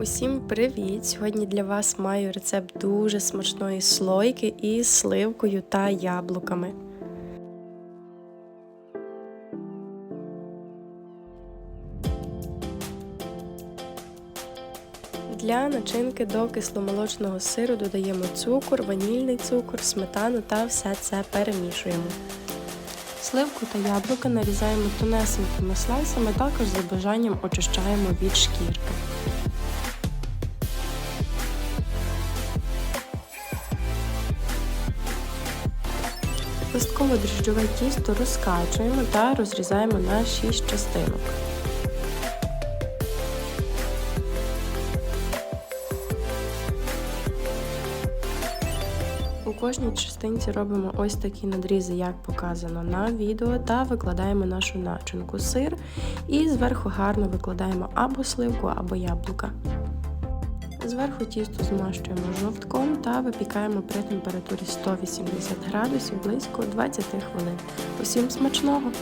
Усім привіт! Сьогодні для вас маю рецепт дуже смачної слойки із сливкою та яблуками. Для начинки до кисломолочного сиру додаємо цукор, ванільний цукор, сметану та все це перемішуємо. Сливку та яблука нарізаємо тонесенькими слайсами, також за бажанням очищаємо від шкірки. Листково дріжджове тісто розкачуємо та розрізаємо на 6 частинок. У кожній частинці робимо ось такі надрізи, як показано на відео, та викладаємо нашу начинку сир і зверху гарно викладаємо або сливку, або яблука. Зверху тісто змащуємо жовтком та випікаємо при температурі 180 градусів близько 20 хвилин. Усім смачного!